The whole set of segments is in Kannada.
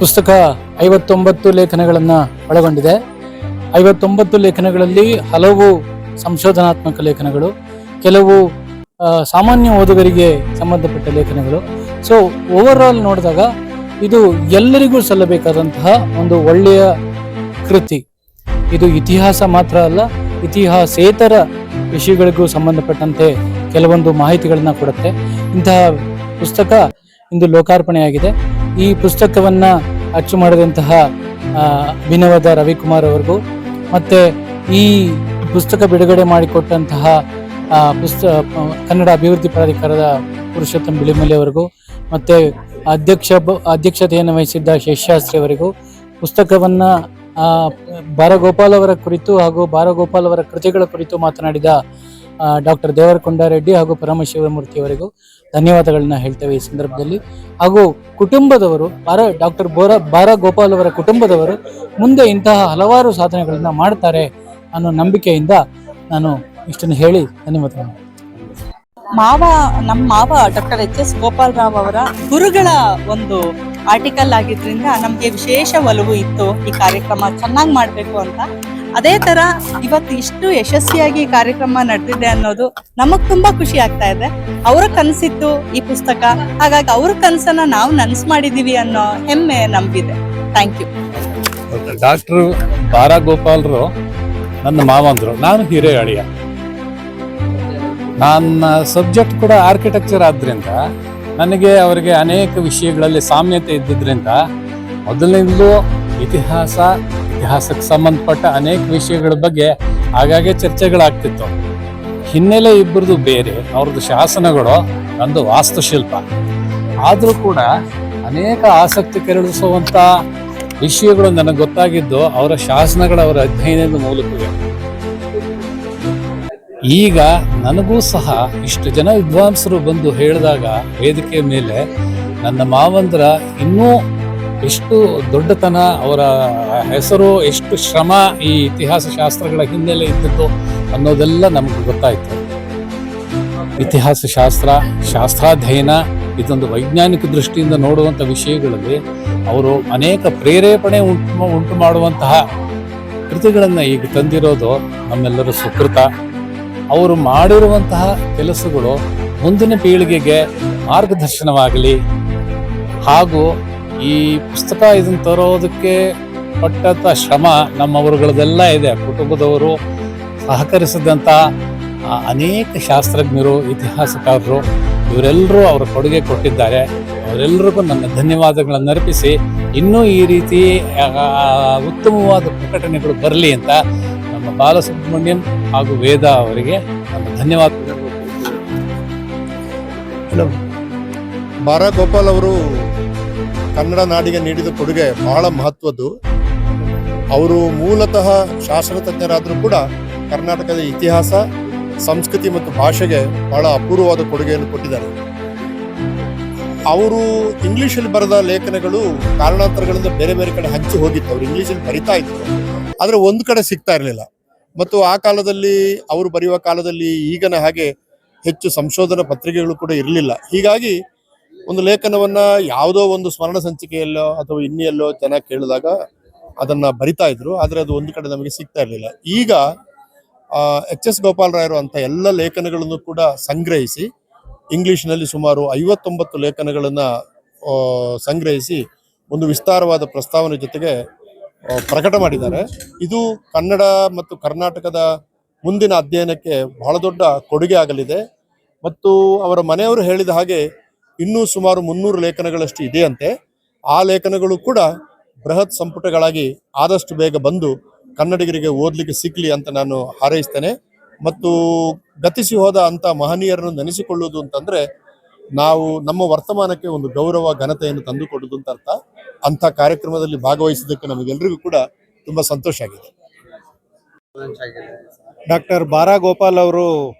ಪುಸ್ತಕ ಐವತ್ತೊಂಬತ್ತು ಲೇಖನಗಳನ್ನು ಒಳಗೊಂಡಿದೆ. ಐವತ್ತೊಂಬತ್ತು ಲೇಖನಗಳಲ್ಲಿ ಹಲವು ಸಂಶೋಧನಾತ್ಮಕ ಲೇಖನಗಳು, ಕೆಲವು ಸಾಮಾನ್ಯ ಓದುಗರಿಗೆ ಸಂಬಂಧಪಟ್ಟ ಲೇಖನಗಳು. ಸೊ ಓವರ್ ಆಲ್ ನೋಡಿದಾಗ ಇದು ಎಲ್ಲರಿಗೂ ಸಲ್ಲಬೇಕಾದಂತಹ ಒಂದು ಒಳ್ಳೆಯ ಕೃತಿ. ಇದು ಇತಿಹಾಸ ಮಾತ್ರ ಅಲ್ಲ, ಇತಿಹಾಸೇತರ ವಿಷಯಗಳಿಗೂ ಸಂಬಂಧಪಟ್ಟಂತೆ ಕೆಲವೊಂದು ಮಾಹಿತಿಗಳನ್ನು ಕೊಡುತ್ತೆ. ಇಂತಹ ಪುಸ್ತಕ ಇಂದು ಲೋಕಾರ್ಪಣೆಯಾಗಿದೆ. ಈ ಪುಸ್ತಕವನ್ನ ಅಚ್ಚು ಮಾಡಿದಂತಹ ಅಭಿನವದ ರವಿಕುಮಾರ್ ಅವ್ರಿಗೂ. ಮತ್ತೆ ಈ ಪುಸ್ತಕ ಬಿಡುಗಡೆ ಮಾಡಿಕೊಟ್ಟಂತಹ ಪುಸ್ತ, ಕನ್ನಡ ಅಭಿವೃದ್ಧಿ ಪ್ರಾಧಿಕಾರದ ಪುರುಷೋತ್ತಮ್ ಬಿಳಿಮಲೆ ಅವರಿಗೂ, ಮತ್ತೆ ಅಧ್ಯಕ್ಷ ಅಧ್ಯಕ್ಷತೆಯನ್ನು ವಹಿಸಿದ್ದ ಶೇಷಾಸ್ತ್ರಿ ಅವರಿಗೂ. ಪುಸ್ತಕವನ್ನು ಬಾರಗೋಪಾಲ್ ಅವರ ಕುರಿತು ಹಾಗೂ ಬಾರಗೋಪಾಲ್ ಅವರ ಕೃತಿಗಳ ಕುರಿತು ಮಾತನಾಡಿದ ಡಾಕ್ಟರ್ ದೇವರಕೊಂಡ ರೆಡ್ಡಿ ಹಾಗೂ ಪರಮಶಿವಮೂರ್ತಿ ಅವರಿಗೂ ಧನ್ಯವಾದಗಳನ್ನ ಹೇಳ್ತೇವೆ ಈ ಸಂದರ್ಭದಲ್ಲಿ. ಹಾಗೂ ಕುಟುಂಬದವರು ಬಾರ ಡಾಕ್ಟರ್ ಬೋರ ಬಾರ ಗೋಪಾಲ್ ಅವರ ಕುಟುಂಬದವರು ಮುಂದೆ ಇಂತಹ ಹಲವಾರು ಸಾಧನೆಗಳನ್ನ ಮಾಡ್ತಾರೆ ಅನ್ನೋ ನಂಬಿಕೆಯಿಂದ ನಾನು ಇಷ್ಟನ್ನು ಹೇಳಿ ಧನ್ಯವಾದಗಳು. ಮಾವ, ನಮ್ಮ ಮಾವ doctor H S Gopal Rao ಅವರ ಗುರುಗಳ ಒಂದು ಆರ್ಟಿಕಲ್ ಆಗಿದ್ರಿಂದ ನಮಗೆ ವಿಶೇಷ ಒಲವು ಇತ್ತು ಈ ಕಾರ್ಯಕ್ರಮ. ಚೆನ್ನಾಗಿ ಮಾಡಬೇಕು ಅಂತ. ಅದೇ ತರ ಇವತ್ತು ಇಷ್ಟು ಯಶಸ್ವಿಯಾಗಿ ಕಾರ್ಯಕ್ರಮ ನಡೆದಿದೆ ಅನ್ನೋದು ನಮಗ್ ತುಂಬಾ ಖುಷಿ ಆಗ್ತಾ ಇದೆ. ಅವ್ರ ಕನಸಿತ್ತು ಈ ಪುಸ್ತಕ, ಹಾಗಾಗಿ ಅವ್ರ ಕನಸನ್ನ ನಾವು ನನ್ಸ್ ಮಾಡಿದೀವಿ ಅನ್ನೋ ಹೆಮ್ಮೆ ನಂಬಿದೆ ಥ್ಯಾಂಕ್ ಯು ಡಾಕ್ಟರ್ ಬಾರಾ ಗೋಪಾಲ್ರು ನನ್ನ ಮಾವಂದ್ರು. ನಾನು ಹಿರೇ ಅಳಿಯ. ನನ್ನ ಸಬ್ಜೆಕ್ಟ್ ಕೂಡ ಆರ್ಕಿಟೆಕ್ಚರ್ ಆದ್ರಿಂದ, ನನಗೆ ಅವರಿಗೆ ಅನೇಕ ವಿಷಯಗಳಲ್ಲಿ ಸಾಮ್ಯತೆ ಇದ್ದಿದ್ರಿಂದ ಮೊದಲಿನಿಂದಲೂ ಇತಿಹಾಸ ಇತಿಹಾಸಕ್ಕೆ ಸಂಬಂಧಪಟ್ಟ ಅನೇಕ ವಿಷಯಗಳ ಬಗ್ಗೆ ಆಗಾಗ್ಗೆ ಚರ್ಚೆಗಳಾಗ್ತಿತ್ತು. ಹಿನ್ನೆಲೆ ಇಬ್ಬರದು ಬೇರೆ, ಅವ್ರದ್ದು ಶಾಸನಗಳು, ನಂದು ವಾಸ್ತುಶಿಲ್ಪ. ಆದರೂ ಕೂಡ ಅನೇಕ ಆಸಕ್ತಿ ಕೆರಳಿಸುವಂಥ ವಿಷಯಗಳು ನನಗೆ ಗೊತ್ತಾಗಿದ್ದು ಅವರ ಶಾಸನಗಳ ಅವರ ಅಧ್ಯಯನದ ಮೂಲಕವೇ. ಈಗ ನನಗೂ ಸಹ ಇಷ್ಟು ಜನ ವಿದ್ವಾಂಸರು ಬಂದು ಹೇಳಿದಾಗ ವೇದಿಕೆ ಮೇಲೆ ನನ್ನ ಮಾವಂದ್ರ ಇನ್ನೂ ಎಷ್ಟು ದೊಡ್ಡತನ, ಅವರ ಹೆಸರು, ಎಷ್ಟು ಶ್ರಮ ಈ ಇತಿಹಾಸ ಶಾಸ್ತ್ರಗಳ ಹಿನ್ನೆಲೆ ಇದ್ದದ್ದು ಅನ್ನೋದೆಲ್ಲ ನಮಗೆ ಗೊತ್ತಾಯಿತು. ಇತಿಹಾಸ ಶಾಸ್ತ್ರ, ಶಾಸ್ತ್ರಾಧ್ಯಯನ, ಇದೊಂದು ವೈಜ್ಞಾನಿಕ ದೃಷ್ಟಿಯಿಂದ ನೋಡುವಂಥ ವಿಷಯಗಳಲ್ಲಿ ಅವರು ಅನೇಕ ಪ್ರೇರೇಪಣೆ ಉಂಟು ಉಂಟು ಮಾಡುವಂತಹ ಕೃತಿಗಳನ್ನು ಈಗ ತಂದಿರೋದು ನಮ್ಮೆಲ್ಲರೂ ಸುಕೃತ. ಅವರು ಮಾಡಿರುವಂತಹ ಕೆಲಸಗಳು ಮುಂದಿನ ಪೀಳಿಗೆಗೆ ಮಾರ್ಗದರ್ಶನವಾಗಲಿ ಹಾಗೂ ಈ ಪುಸ್ತಕ ಇದನ್ನು ತರೋದಕ್ಕೆ ಪಟ್ಟಂತ ಶ್ರಮ ನಮ್ಮವರುಗಳದೆಲ್ಲ ಇದೆ. ಕುಟುಂಬದವರು ಸಹಕರಿಸಿದಂಥ ಅನೇಕ ಶಾಸ್ತ್ರಜ್ಞರು, ಇತಿಹಾಸಕಾರರು, ಇವರೆಲ್ಲರೂ ಅವರ ಕೊಡುಗೆ ಕೊಟ್ಟಿದ್ದಾರೆ. ಅವರೆಲ್ಲರಿಗೂ ನನ್ನ ಧನ್ಯವಾದಗಳನ್ನು ಅರ್ಪಿಸಿ, ಇನ್ನೂ ಈ ರೀತಿ ಉತ್ತಮವಾದ ಪ್ರಕಟಣೆಗಳು ಬರಲಿ ಅಂತ ನಮ್ಮ ಬಾಲಸುಬ್ರಹ್ಮಣ್ಯಂ ಹಾಗೂ ವೇದ ಅವರಿಗೆ ನನ್ನ ಧನ್ಯವಾದಗಳು. ಬಾರಾ ಗೋಪಾಲ್ ಅವರು ಕನ್ನಡ ನಾಡಿಗೆ ನೀಡಿದ ಕೊಡುಗೆ ಬಹಳ ಮಹತ್ವದ್ದು. ಅವರು ಮೂಲತಃ ಶಾಸನ ತಜ್ಞರಾದರೂ ಕೂಡ ಕರ್ನಾಟಕದ ಇತಿಹಾಸ, ಸಂಸ್ಕೃತಿ ಮತ್ತು ಭಾಷೆಗೆ ಬಹಳ ಅಪೂರ್ವವಾದ ಕೊಡುಗೆಯನ್ನು ಕೊಟ್ಟಿದ್ದಾರೆ. ಅವರು ಇಂಗ್ಲೀಷಲ್ಲಿ ಬರೆದ ಲೇಖನಗಳು ಕಾರಣಾಂತರಗಳಿಂದ ಬೇರೆ ಬೇರೆ ಕಡೆ ಹಂಚಿ ಹೋಗಿತ್ತು. ಅವರು ಇಂಗ್ಲೀಷಲ್ಲಿ ಬರಿತಾ ಇದ್ರು. ಆದರೆ ಒಂದು ಕಡೆ ಸಿಗ್ತಾ ಇರಲಿಲ್ಲ. ಮತ್ತು ಆ ಕಾಲದಲ್ಲಿ, ಅವರು ಬರೆಯುವ ಕಾಲದಲ್ಲಿ ಈಗಿನ ಹಾಗೆ ಹೆಚ್ಚು ಸಂಶೋಧನಾ ಪತ್ರಿಕೆಗಳು ಕೂಡ ಇರಲಿಲ್ಲ. ಹೀಗಾಗಿ ಒಂದು ಲೇಖನವನ್ನ ಯಾವುದೋ ಒಂದು ಸ್ಮರಣ ಸಂಚಿಕೆಯಲ್ಲೋ ಅಥವಾ ಇನ್ನೆಲ್ಲೋ ಚೆನ್ನಾಗಿ ಕೇಳಿದಾಗ ಅದನ್ನ ಬರಿತಾ ಇದ್ರು, ಆದ್ರೆ ಅದು ಒಂದು ಕಡೆ ನಮಗೆ ಸಿಗ್ತಾ ಇರಲಿಲ್ಲ. ಈಗ ಎಚ್ ಎಸ್ ಗೋಪಾಲರಾಯರು ಅಂತ ಎಲ್ಲ ಲೇಖನಗಳನ್ನು ಕೂಡ ಸಂಗ್ರಹಿಸಿ, ಇಂಗ್ಲಿಷ್ನಲ್ಲಿ ಸುಮಾರು ಐವತ್ತೊಂಬತ್ತು ಲೇಖನಗಳನ್ನ ಸಂಗ್ರಹಿಸಿ ಒಂದು ವಿಸ್ತಾರವಾದ ಪ್ರಸ್ತಾವನೆ ಜೊತೆಗೆ ಪ್ರಕಟ ಮಾಡಿದ್ದಾರೆ. ಇದು ಕನ್ನಡ ಮತ್ತು ಕರ್ನಾಟಕದ ಮುಂದಿನ ಅಧ್ಯಯನಕ್ಕೆ ಬಹಳ ದೊಡ್ಡ ಕೊಡುಗೆ ಆಗಲಿದೆ. ಮತ್ತು ಅವರ ಮನೆಯವರು ಹೇಳಿದ ಹಾಗೆ ಇನ್ನೂ ಸುಮಾರು ಮುನ್ನೂರು ಲೇಖನಗಳಷ್ಟು ಇದೆಯಂತೆ. ಆ ಲೇಖನಗಳು ಕೂಡ ಬೃಹತ್ ಸಂಪುಟಗಳಾಗಿ ಆದಷ್ಟು ಬೇಗ ಬಂದು ಕನ್ನಡಿಗರಿಗೆ ಓದಲಿಕ್ಕೆ ಸಿಗ್ಲಿ ಅಂತ ನಾನು ಹಾರೈಸ್ತೇನೆ. ಮತ್ತು ಗತಿಸಿ ಹೋದ ಅಂತ ಮಹನೀಯರನ್ನು ನೆನೆಸಿಕೊಳ್ಳುವುದು ಅಂತಂದ್ರೆ ನಾವು ನಮ್ಮ ವರ್ತಮಾನಕ್ಕೆ ಒಂದು ಗೌರವ, ಘನತೆಯನ್ನು ತಂದುಕೊಡುವುದು ಅಂತ ಅರ್ಥ. ಅಂತ ಕಾರ್ಯಕ್ರಮದಲ್ಲಿ ಭಾಗವಹಿಸಿದ್ದಕ್ಕೆ ನಮಗೆಲ್ಲರಿಗೂ ಕೂಡ ತುಂಬಾ ಸಂತೋಷ ಆಗಿದೆ. ಡಾಕ್ಟರ್ ಬಾರಾ ಗೋಪಾಲ್ ಅವರು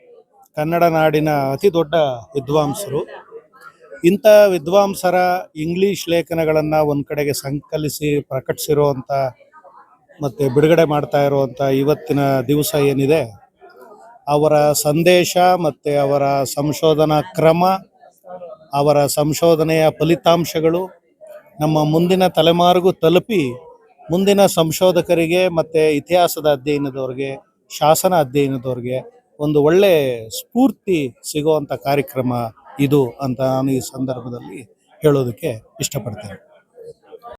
ಕನ್ನಡ ನಾಡಿನ ಅತಿ ದೊಡ್ಡ ವಿದ್ವಾಂಸರು. ಇಂಥ ವಿದ್ವಾಂಸರ ಇಂಗ್ಲಿಷ್ ಲೇಖನಗಳನ್ನು ಒಂದು ಕಡೆಗೆ ಸಂಕಲಿಸಿ ಪ್ರಕಟಿಸಿರುವಂಥ ಮತ್ತು ಬಿಡುಗಡೆ ಮಾಡ್ತಾ ಇರುವಂಥ ಇವತ್ತಿನ ದಿವಸ ಏನಿದೆ? ಅವರ ಸಂದೇಶ ಮತ್ತು ಅವರ ಸಂಶೋಧನಾ ಕ್ರಮ, ಅವರ ಸಂಶೋಧನೆಯ ಫಲಿತಾಂಶಗಳು ನಮ್ಮ ಮುಂದಿನ ತಲೆಮಾರಿಗೂ ತಲುಪಿ ಮುಂದಿನ ಸಂಶೋಧಕರಿಗೆ ಮತ್ತು ಇತಿಹಾಸದ ಅಧ್ಯಯನದವ್ರಿಗೆ, ಶಾಸನ ಅಧ್ಯಯನದವ್ರಿಗೆ ಒಂದು ಒಳ್ಳೆ ಸ್ಫೂರ್ತಿ ಸಿಗುವಂಥ ಕಾರ್ಯಕ್ರಮ ಇದು ಅಂತ ನಾನು ಈ ಸಂದರ್ಭದಲ್ಲಿ ಹೇಳೋದಕ್ಕೆ ಇಷ್ಟಪಡ್ತೇನೆ.